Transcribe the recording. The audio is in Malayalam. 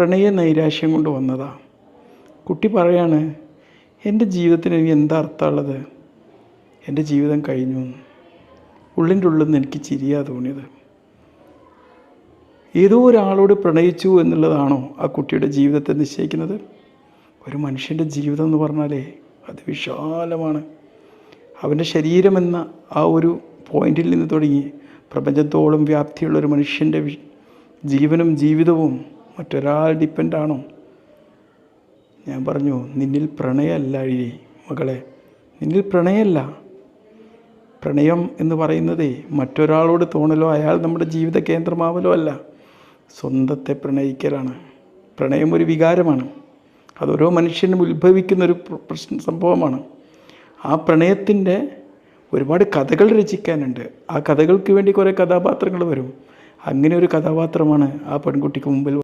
പ്രണയ നൈരാശ്യം കൊണ്ട് വന്നതാ. കുട്ടി പറയാണ് എന്റെ ജീവിതത്തിന് ഇനി എന്താ അർത്ഥമുള്ളത്? എന്റെ ജീവിതം കഴിഞ്ഞു. ഉള്ളിന്റെ ഉള്ളിൽ നിന്ന് എനിക്ക് ചിരിയാ തോന്നിയത്. ഏതോ ഒരാളോട് പ്രണയിച്ചു എന്നുള്ളതാണോ ആ കുട്ടിയുടെ ജീവിതത്തെ നിശ്ചയിക്കുന്നത്? ഒരു മനുഷ്യന്റെ ജീവിതം എന്ന് പറഞ്ഞാലേ അത് വിശാലമാണ്. അവന്റെ ശരീരമെന്ന ആ ഒരു പോയിന്റിൽ നിന്ന് തുടങ്ങി പ്രപഞ്ചത്തോളം വ്യാപ്തിയുള്ള ഒരു മനുഷ്യന്റെ ജീവനും ജീവിതവും മറ്റൊരാൾ ഡിപ്പെൻഡാണോ ഞാൻ പറഞ്ഞു നിന്നിൽ പ്രണയമല്ല അഴി മകളെ. നിന്നിൽ പ്രണയമല്ല പ്രണയം എന്ന് പറയുന്നതേ മറ്റൊരാളോട് തോന്നലോ അയാൾ നമ്മുടെ ജീവിത കേന്ദ്രമാവലോ അല്ല. സ്വന്തത്തെ പ്രണയിക്കലാണ്. പ്രണയം ഒരു വികാരമാണ്. അതോരോ മനുഷ്യനും ഉത്ഭവിക്കുന്ന ഒരു പ്രശ്ന സംഭവമാണ്. ആ പ്രണയത്തിന്റെ ഒരുപാട് കഥകൾ രചിക്കാനുണ്ട്. ആ കഥകൾക്ക് വേണ്ടി കുറേ കഥാപാത്രങ്ങൾ വരും. അങ്ങനെ ഒരു കഥാപാത്രമാണ് ആ പെൺകുട്ടിക്ക് മുമ്പിൽ